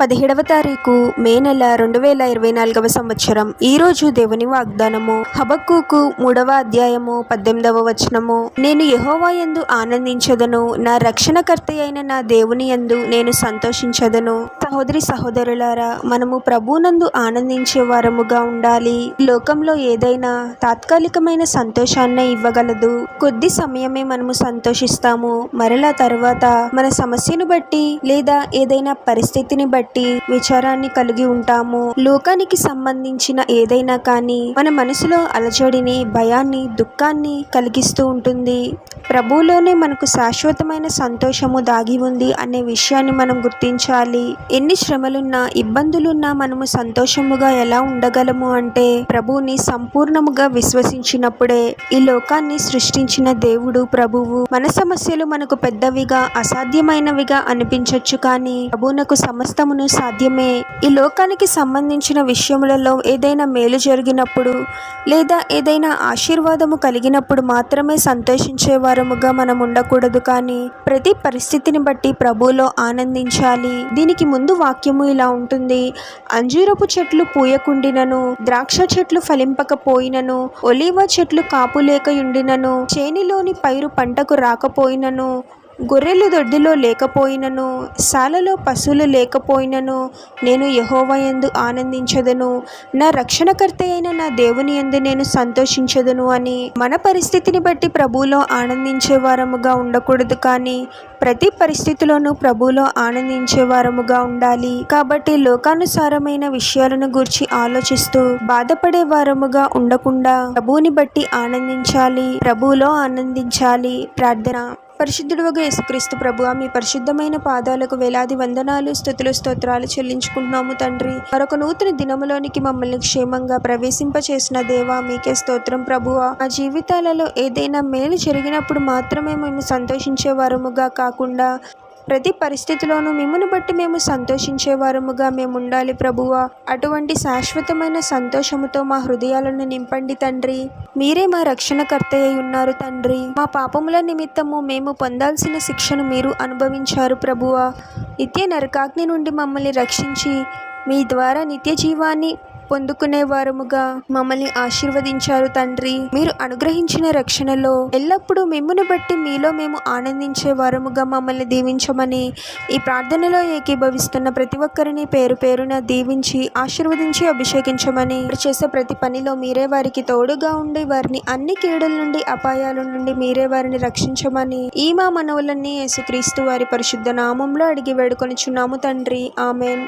పదిహేడవ తారీఖు మే నెల రెండు వేల ఇరవై నాలుగవ సంవత్సరం. ఈరోజు దేవుని వాగ్దానము. హబక్కుకు మూడవ అధ్యాయము పద్దెనిమిదవ వచనము. నేను యెహోవా యందు ఆనందించదను. నా రక్షణకర్త అయిన నా దేవుని యందు నేను సంతోషించదను. సహోదరి సహోదరులారా మనము ప్రభునందు ఆనందించే వారముగా ఉండాలి. లోకంలో ఏదైనా తాత్కాలికమైన సంతోషాన్ని ఇవ్వగలదు. కొద్ది సమయమే మనము సంతోషిస్తాము. మరలా తర్వాత మన సమస్యను బట్టి లేదా ఏదైనా పరిస్థితిని బట్టి విచారాన్ని కలిగి ఉంటాము. లోకానికి సంబంధించిన ఏదైనా కానీ మన మనసులో అలజడిని భయాన్ని దుఃఖాన్ని కలిగిస్తూ ఉంటుంది. ప్రభువులోనే మనకు శాశ్వతమైన సంతోషము దాగి ఉంది అనే విషయాన్ని మనం గుర్తించాలి. ఎన్ని శ్రమలున్నా ఇబ్బందులున్నా మనము సంతోషముగా ఎలా ఉండగలము అంటే ప్రభువుని సంపూర్ణముగా విశ్వసించినప్పుడే ఈ లోకాన్ని సృష్టించిన దేవుడు ప్రభువు. మన సమస్యలు మనకు పెద్దవిగా అసాధ్యమైనవిగా అనిపించవచ్చు కానీ ప్రభువునకు సమస్తమును సాధ్యమే. ఈ లోకానికి సంబంధించిన విషయములలో ఏదైనా మేలు జరిగినప్పుడు లేదా ఏదైనా ఆశీర్వాదము కలిగినప్పుడు మాత్రమే సంతోషించే వారముగా మనం ఉండకూడదు కానీ ప్రతి పరిస్థితిని బట్టి ప్రభువులో ఆనందించాలి. దీనికి ముందు వాక్యము ఇలా ఉంటుంది. అంజూరపు చెట్లు పూయకుండినను ద్రాక్ష చెట్లు ఫలింపకపోయినను ఒలివ చెట్లు కాపు లేకయుండినను చేనిలోని పైరు పంటకు రాకపోయినను గొర్రెలు దొడ్డిలో లేకపోయినను శాలలో పశువులు లేకపోయినను నేను యహోవయందు ఆనందించదను. నా రక్షణకర్త అయిన నా దేవుని యందు నేను సంతోషించదను అని మన పరిస్థితిని బట్టి ప్రభువులో ఆనందించే వారముగా ఉండకూడదు కానీ ప్రతి పరిస్థితిలోనూ ప్రభువులో ఆనందించే వారముగా ఉండాలి. కాబట్టి లోకానుసారమైన విషయాలను గూర్చి ఆలోచిస్తూ బాధపడే వారముగా ఉండకుండా ప్రభువుని బట్టి ఆనందించాలి ప్రభువులో ఆనందించాలి. ప్రార్థన. పరిశుద్ధుడుగా యేసుక్రీస్తు ప్రభు మీ పరిశుద్ధమైన పాదాలకు వేలాది వందనాలు స్థుతులు స్తోత్రాలు చెల్లించుకుంటున్నాము తండ్రి. మరొక నూతన దినములోనికి మమ్మల్ని క్షేమంగా ప్రవేశింపచేసిన దేవా మీకే స్తోత్రం ప్రభువా మా జీవితాలలో ఏదైనా మేలు జరిగినప్పుడు మాత్రమే మేము సంతోషించే వారముగా కాకుండా ప్రతి పరిస్థితిలోనూ మిమ్మల్ని బట్టి మేము సంతోషించేవారముగా మేముండాలి మేము ఉండాలి ప్రభువా. అటువంటి శాశ్వతమైన సంతోషముతో మా హృదయాలను నింపండి తండ్రి. మీరే మా రక్షణకర్త అయి ఉన్నారు తండ్రి. మా పాపముల నిమిత్తము మేము పొందాల్సిన శిక్షను మీరు అనుభవించారు ప్రభువా. నిత్య నరకాగ్ని నుండి మమ్మల్ని రక్షించి మీ ద్వారా నిత్య జీవాన్ని పొందుకునే వారముగా మమ్మల్ని ఆశీర్వదించారు తండ్రి. మీరు అనుగ్రహించిన రక్షణలో ఎల్లప్పుడూ మిమ్మును బట్టి మీలో మేము ఆనందించే వారముగా మమ్మల్ని దీవించమని ఈ ప్రార్థనలో ఏకీభవిస్తున్న ప్రతి ఒక్కరిని పేరు పేరున దీవించి ఆశీర్వదించి అభిషేకించమని వారు చేసే ప్రతి పనిలో మీరే వారికి తోడుగా ఉండి వారిని అన్ని కీడుల నుండి అపాయాల నుండి మీరే వారిని రక్షించమని ఈ మా మనవులన్నీ యేసుక్రీస్తు వారి పరిశుద్ధ నామంలో అడిగి వేడుకొనిచున్నాము తండ్రి. ఆమెన్.